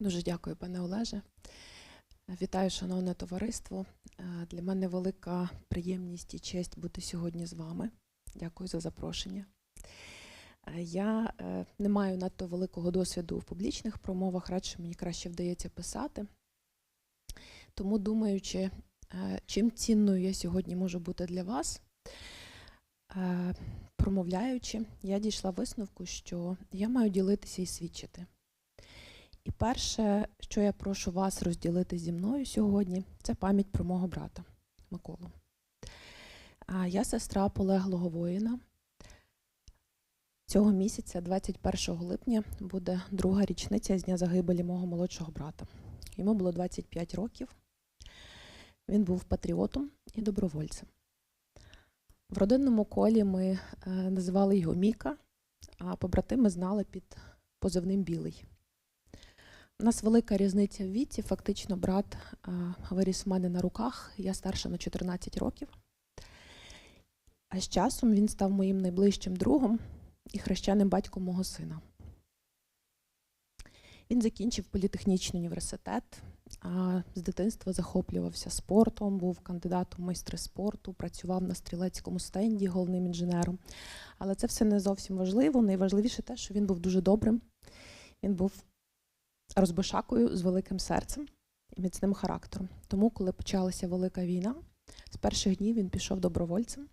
Дуже дякую, пане Олеже. Вітаю, шановне товариство. Е, Для мене велика приємність і честь бути сьогодні з вами. Дякую за запрошення. Е, Я е, не маю надто великого досвіду в публічних промовах, радше мені краще вдається писати. Тому, думаючи, чим цінною я сьогодні можу бути для вас, промовляючи, я дійшла висновку, що я маю ділитися і свідчити. І перше, що я прошу вас розділити зі мною сьогодні, це пам'ять про мого брата Миколу. Я сестра полеглого воїна. Цього місяця, 21 липня, буде друга річниця з дня загибелі мого молодшого брата. Йому було 25 років. Він був патріотом і добровольцем. В родинному колі ми е, називали його Міка, а побратими знали під позивним Білий. У нас велика різниця в віці. Фактично, брат виріс в мене на руках, я старша на 14 років. А з часом він став моїм найближчим другом і хрещеним батьком мого сина. Він закінчив політехнічний університет, а з дитинства захоплювався спортом, був кандидатом в майстри спорту, працював на стрілецькому стенді головним інженером. Але це все не зовсім важливо. Найважливіше те, що він був дуже добрим. Він був розбишакою з великим серцем і міцним характером. Тому, коли почалася велика війна, з перших днів він пішов добровольцем.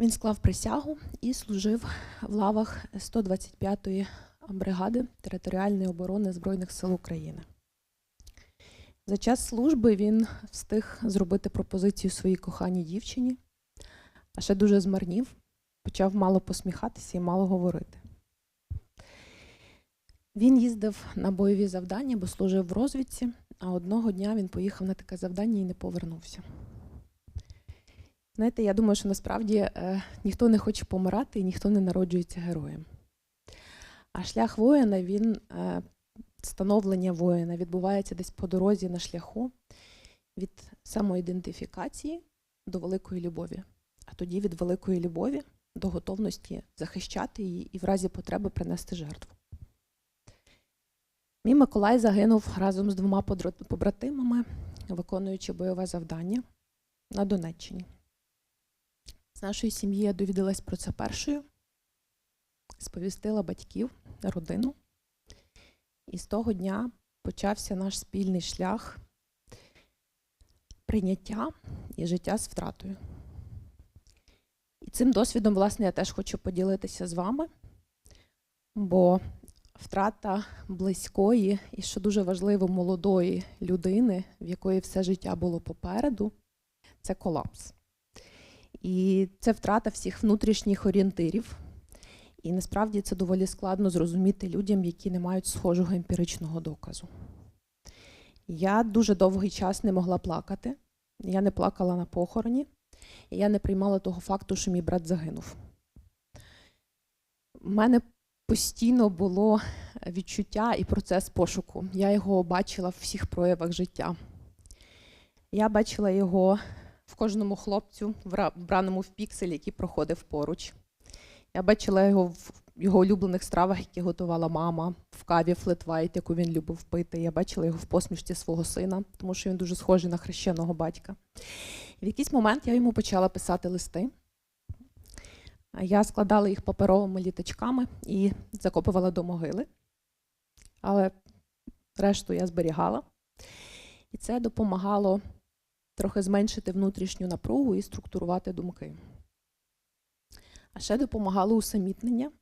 Він склав присягу і служив в лавах 125-ї бригади територіальної оборони Збройних сил України. За час служби він встиг зробити пропозицію своїй коханій дівчині, а ще дуже змарнів, почав мало посміхатися і мало говорити. Він їздив на бойові завдання, бо служив в розвідці, а одного дня він поїхав на таке завдання і не повернувся. Знаєте, я думаю, що насправді е, ніхто не хоче помирати і ніхто не народжується героєм. А шлях воїна, він, е, становлення воїна відбувається десь по дорозі на шляху від самоідентифікації до великої любові, а тоді від великої любові до готовності захищати її і в разі потреби принести жертву. Мій Миколай загинув разом з двома побратимами, виконуючи бойове завдання на Донеччині. З нашої сім'ї я довідалась про це першою, сповістила батьків, родину. І з того дня почався наш спільний шлях прийняття і життя з втратою. І цим досвідом, власне, я теж хочу поділитися з вами, бо втрата близької і, що дуже важливо, молодої людини, в якої все життя було попереду, це колапс. І це втрата всіх внутрішніх орієнтирів. І насправді це доволі складно зрозуміти людям, які не мають схожого емпіричного доказу. Я дуже довгий час не могла плакати. Я не плакала на похороні, і я не приймала того факту, що мій брат загинув. У мене постійно було відчуття і процес пошуку. Я його бачила в всіх проявах життя. Я бачила його в кожному хлопцю, вбраному в піксель, який проходив поруч. Я бачила його в його улюблених стравах, які готувала мама, в каві флетвайт, яку він любив пити. Я бачила його в посмішці свого сина, тому що він дуже схожий на хрещеного батька. І в якийсь момент я йому почала писати листи. Я складала їх паперовими літачками і закопувала до могили. Але решту я зберігала. І це допомагало трохи зменшити внутрішню напругу і структурувати думки. А ще допомагало усамітнення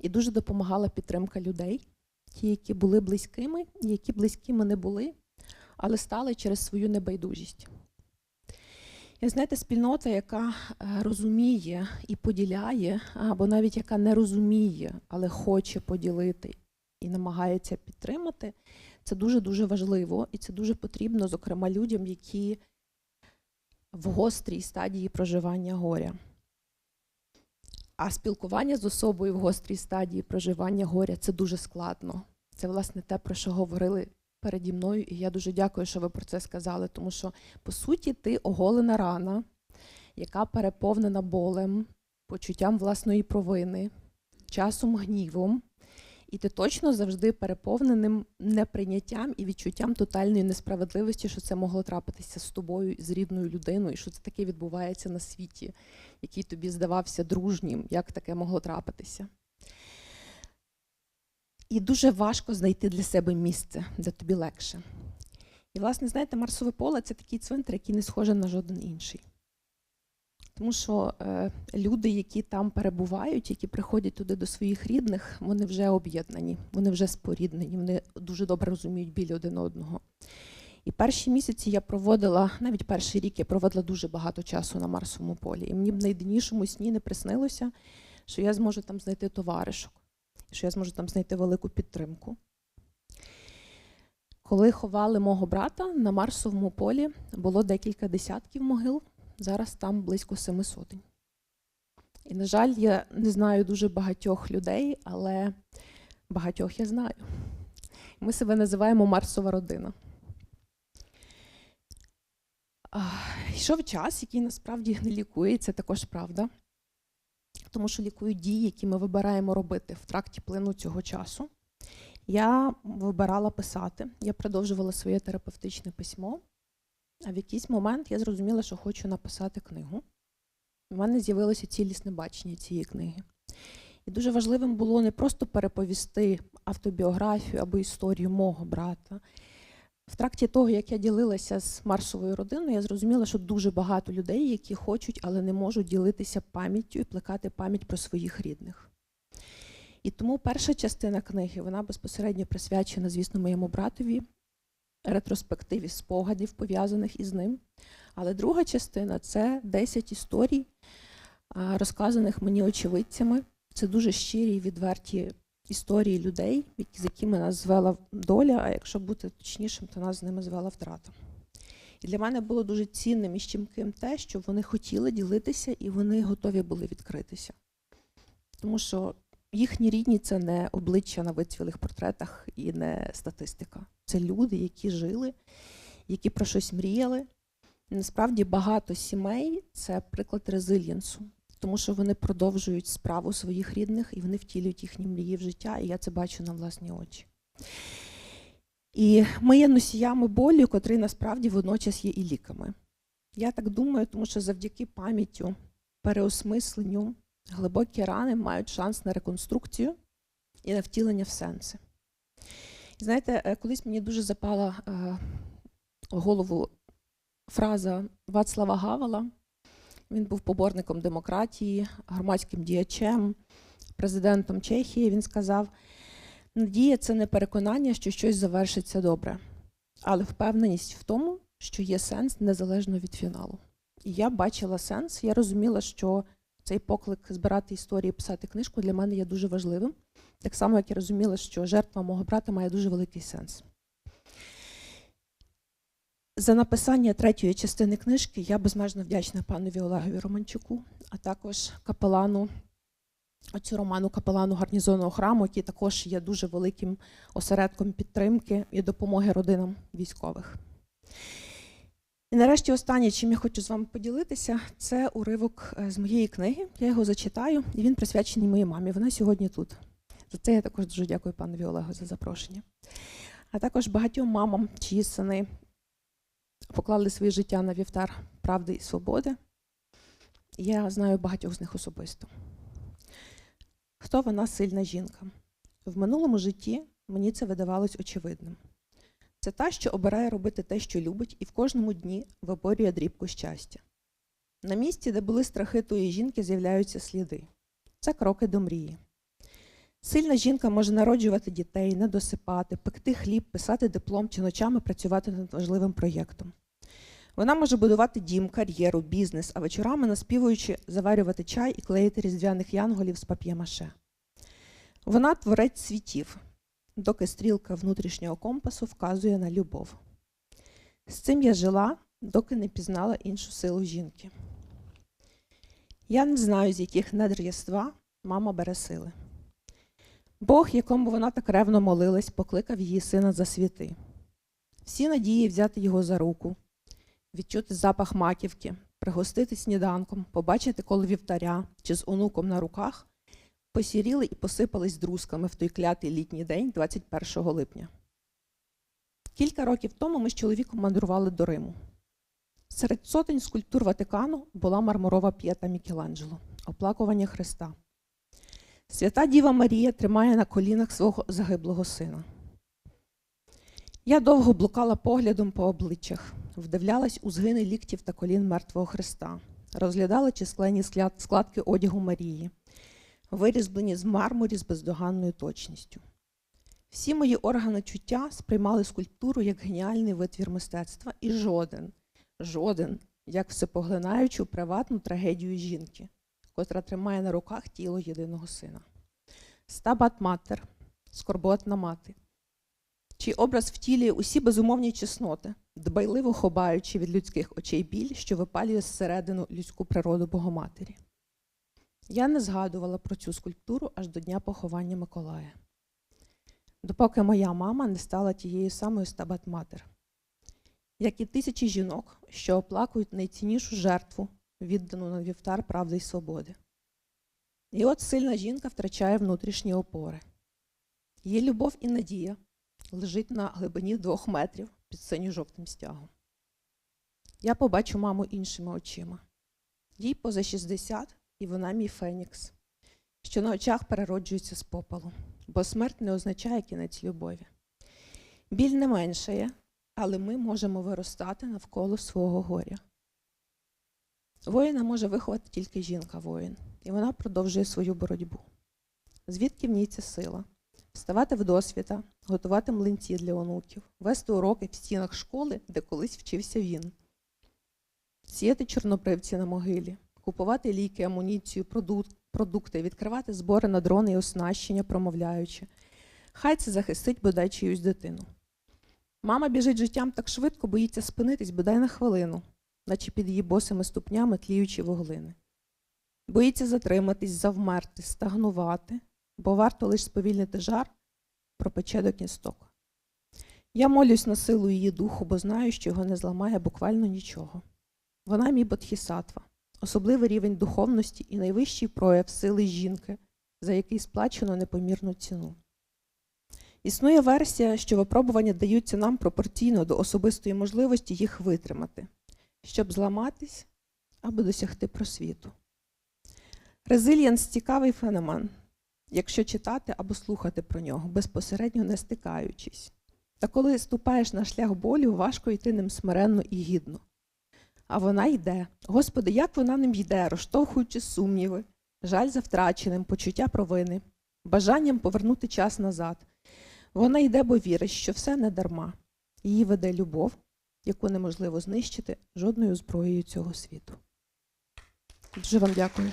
і дуже допомагала підтримка людей, ті, які були близькими, які близькими не були, але стали через свою небайдужість. І знаєте, спільнота, яка е, розуміє і поділяє, або навіть яка не розуміє, але хоче поділити і намагається підтримати, це дуже-дуже важливо, і це дуже потрібно, зокрема, людям, які в гострій стадії проживання горя. А спілкування з особою в гострій стадії проживання горя це дуже складно. Це, власне, те, про що говорили переді мною, і я дуже дякую, що ви про це сказали, тому що, по суті, ти оголена рана, яка переповнена болем, почуттям власної провини, часом гнівом. І ти точно завжди переповненим неприйняттям і відчуттям тотальної несправедливості, що це могло трапитися з тобою, з рідною людиною, що це таке відбувається на світі, який тобі здавався дружнім, як таке могло трапитися. І дуже важко знайти для себе місце, де тобі легше. І, власне, знаєте, Марсове поле це такий цвинтар, який не схожий на жоден інший. Тому що е, люди, які там перебувають, які приходять туди до своїх рідних, вони вже об'єднані, вони вже споріднені, вони дуже добре розуміють біль один одного. І перші місяці я проводила, навіть перший рік я проводила дуже багато часу на Марсовому полі. І мені б в найденнішому сні не приснилося, що я зможу там знайти товаришок, що я зможу там знайти велику підтримку. Коли ховали мого брата на Марсовому полі, було декілька десятків могил, зараз там близько семи сотень. І, на жаль, я не знаю дуже багатьох людей, але багатьох я знаю. Ми себе називаємо Марсова родина. Йшов час, який насправді не лікує, і це також правда. Тому що лікують дії, які ми вибираємо робити в тракті плину цього часу. Я вибирала писати, я продовжувала своє терапевтичне письмо, а в якийсь момент я зрозуміла, що хочу написати книгу. У мене з'явилося цілісне бачення цієї книги. І дуже важливим було не просто переповісти автобіографію або історію мого брата. В тракті того, як я ділилася з Марсовою родиною, я зрозуміла, що дуже багато людей, які хочуть, але не можуть ділитися пам'яттю і плекати пам'ять про своїх рідних. І тому перша частина книги вона безпосередньо присвячена, звісно, моєму братові, ретроспективі спогадів, пов'язаних із ним. Але друга частина це 10 історій, розказаних мені очевидцями. Це дуже щирі і відверті історії людей, з якими нас звела доля, а якщо бути точнішим, то нас з ними звела втрата. І для мене було дуже цінним і щемким те, що вони хотіли ділитися і вони готові були відкритися. Тому що їхні рідні це не обличчя на вицвілих портретах і не статистика. Це люди, які жили, які про щось мріяли. Насправді багато сімей це приклад резильєнсу, тому що вони продовжують справу своїх рідних і вони втілюють їхні мрії в життя, і я це бачу на власні очі. І ми є носіями болю, котрий насправді водночас є і ліками. Я так думаю, тому що завдяки пам'яттю, переосмисленню, глибокі рани мають шанс на реконструкцію і на втілення в сенси. Знаєте, е, колись мені дуже запала е, голову фраза Вацлава Гавела. Він був поборником демократії, громадським діячем, президентом Чехії. Він сказав: надія це не переконання, що щось завершиться добре, але впевненість в тому, що є сенс незалежно від фіналу. І я бачила сенс, я розуміла, що цей поклик збирати історії, писати книжку для мене є дуже важливим. Так само, як я розуміла, що жертва мого брата має дуже великий сенс. За написання третьої частини книжки я безмежно вдячна панові Олегові Романчуку, а також капелану, оцю роману капелану гарнізонного храму, який також є дуже великим осередком підтримки і допомоги родинам військових. І нарешті останнє, чим я хочу з вами поділитися, це уривок е, з моєї книги. Я його зачитаю, і він присвячений моїй мамі. Вона сьогодні тут. За це я також дуже дякую панові Олегу за запрошення. А також багатьом мамам, чиї сини поклали своє життя на вівтар правди і свободи. Я знаю багатьох з них особисто. Хто вона сильна жінка? В минулому житті мені це видавалось очевидним. Це та, що обирає робити те, що любить, і в кожному дні виборює дрібку щастя. На місці, де були страхи тої жінки, з'являються сліди. Це кроки до мрії. Сильна жінка може народжувати дітей, не досипати, пекти хліб, писати диплом чи ночами працювати над важливим проєктом. Вона може будувати дім, кар'єру, бізнес, а вечорами, наспівуючи, заварювати чай і клеїти різдвяних янголів з пап'є-маше. Вона творець світів, доки стрілка внутрішнього компасу вказує на любов. З цим я жила, доки не пізнала іншу силу жінки. Я не знаю, з яких недр єства мама бере сили. Бог, якому вона так ревно молилась, покликав її сина за світи. Всі надії взяти його за руку, відчути запах маківки, пригостити сніданком, побачити коло вівтаря чи з онуком на руках, посіріли і посипались друзками в той клятий літній день, 21 липня. Кілька років тому ми з чоловіком мандрували до Риму. Серед сотень скульптур Ватикану була мармурова п'єта Мікеланджело Оплакування Христа. Свята Діва Марія тримає на колінах свого загиблого сина. Я довго блукала поглядом по обличчях, вдивлялась у згини ліктів та колін мертвого Христа, розглядала численні складки одягу Марії, вирізблені з мармурі з бездоганною точністю. Всі мої органи чуття сприймали скульптуру як геніальний витвір мистецтва, і жоден, жоден, як всепоглинаючу приватну трагедію жінки, котра тримає на руках тіло єдиного сина. Стабат матер, скорботна мати, чий образ втілює усі безумовні чесноти, дбайливо ховаючи від людських очей біль, що випалює зсередину людську природу Богоматері. Я не згадувала про цю скульптуру аж до дня поховання Миколая. Допоки моя мама не стала тією самою стабат матер, як і тисячі жінок, що оплакують найціннішу жертву, віддану на вівтар правди й свободи. І от сильна жінка втрачає внутрішні опори. Її любов і надія лежить на глибині двох метрів під синьо-жовтим стягом. Я побачу маму іншими очима. Їй поза 60, і вона мій фенікс, що на очах перероджується з попелу, бо смерть не означає кінець любові. Біль не меншає, але ми можемо виростати навколо свого горя. Воїна може виховати тільки жінка-воїн, і вона продовжує свою боротьбу. Звідки в ній ця сила? Вставати в досвіта, готувати млинці для онуків, вести уроки в стінах школи, де колись вчився він, сіяти чорнобривці на могилі, купувати ліки, амуніцію, продукти, відкривати збори на дрони і оснащення, промовляючи. Хай це захистить бодай чиюсь дитину. Мама біжить життям так швидко, боїться спинитись бодай на хвилину, наче під її босими ступнями тліючі вуглини. Боїться затриматись, завмерти, стагнувати, бо варто лише сповільнити жар, пропече до кісток. Я молюсь на силу її духу, бо знаю, що його не зламає буквально нічого. Вона мій бодхісатва, особливий рівень духовності і найвищий прояв сили жінки, за який сплачено непомірну ціну. Існує версія, що випробування даються нам пропорційно до особистої можливості їх витримати, щоб зламатись або досягти просвіту. Резильєнс цікавий феномен, якщо читати або слухати про нього, безпосередньо не стикаючись. Та коли ступаєш на шлях болю, важко йти ним смиренно і гідно. А вона йде. Господи, як вона ним йде, розштовхуючи сумніви, жаль за втраченим, почуття провини, бажанням повернути час назад. Вона йде, бо вірить, що все не дарма. Її веде любов, яку неможливо знищити жодною зброєю цього світу. Дуже вам дякую.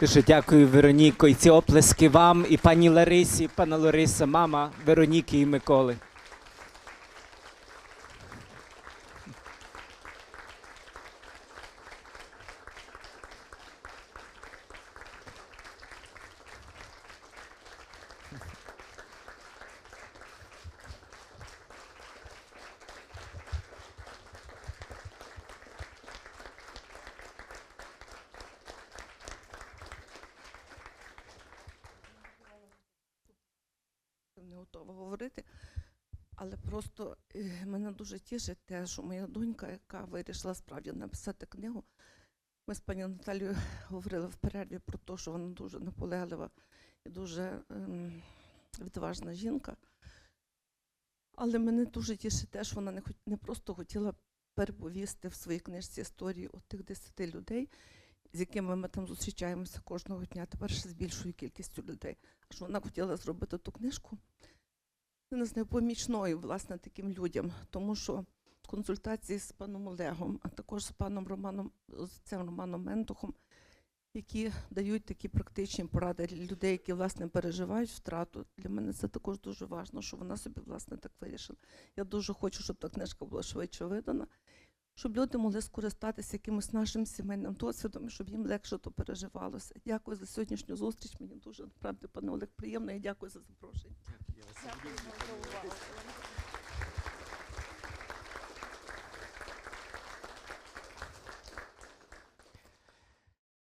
Дуже дякую, Вероніко. І ці оплески вам, і пані Ларисі, пана Лариса, мама Вероніки і Миколи. не готова говорити. Але просто е, мене дуже тішить те, що моя донька, яка вирішила справді написати книгу, ми з пані Наталією говорили в перерві про те, що вона дуже наполеглива і дуже ем, відважна жінка. Але мене дуже тішить те, що вона не, не просто хотіла переповісти в своїй книжці історії от тих десяти людей, з якими ми там зустрічаємося кожного дня, тепер ще з більшою кількістю людей. Що вона хотіла зробити ту книжку не знаю, помічною власне таким людям, тому що консультації з паном Олегом, а також з паном Романом, з цим Романом Ментухом, які дають такі практичні поради для людей, які власне переживають втрату. Для мене це також дуже важливо, що вона собі власне так вирішила. Я дуже хочу, щоб та книжка була швидше видана, щоб люди могли скористатися якимось нашим сімейним досвідом, щоб їм легше то переживалося. Дякую за сьогоднішню зустріч. Мені дуже правда, пане Олег, приємно і дякую за запрошення. Дякую.